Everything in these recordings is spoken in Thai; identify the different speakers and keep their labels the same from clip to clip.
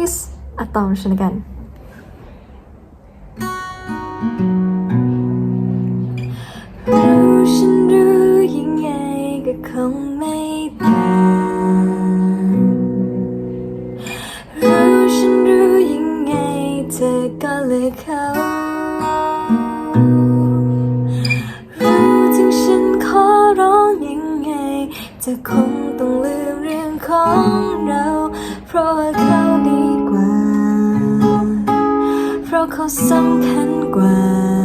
Speaker 1: please อะตอมชนกัน รู้ฉันรู้ยังไงก็คงไม่ต่างรู้ฉันรู้ยังไงเธอก็เลยเข้ารู้ถึงฉันขอร้องยังไงเธอคงต้องลืมเรื่องของเรา เพราะว่าเขาดี ราะเขาสำคัญกว่า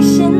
Speaker 1: passion.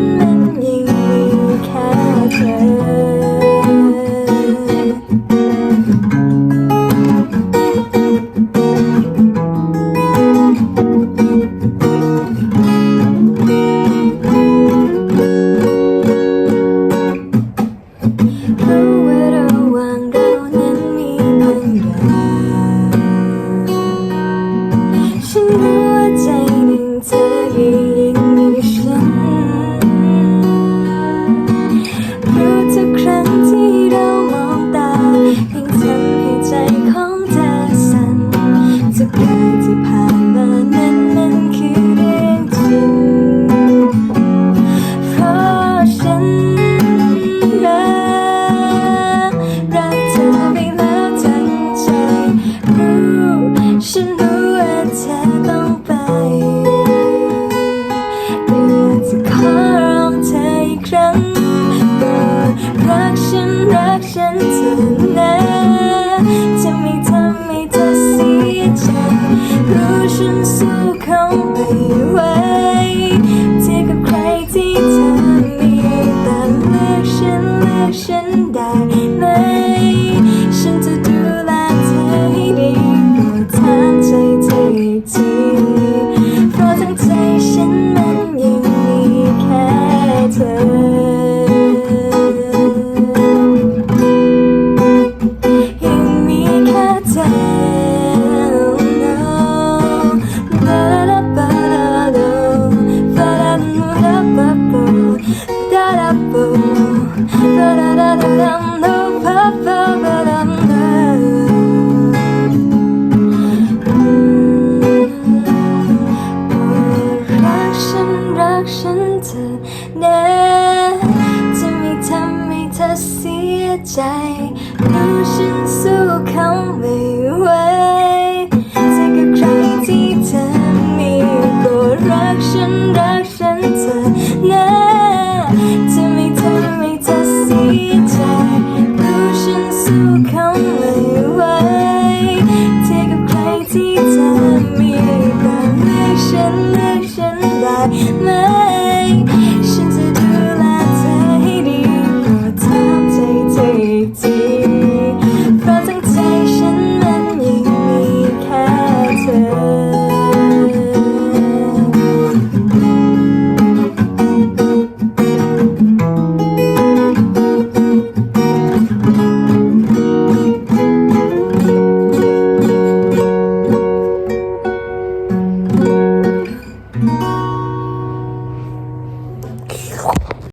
Speaker 1: ฉันเถอะนะจะไม่ทำให้เธอเสียใจรู้ฉันสู้เขาไม่ไหว จะไม่ทำให้เธอเสียใจเพราะฉันสู้ ฉันเลือกฉันได้ไหม ฉันจะดูแลเธอให้ดีโปทำใจเธออีก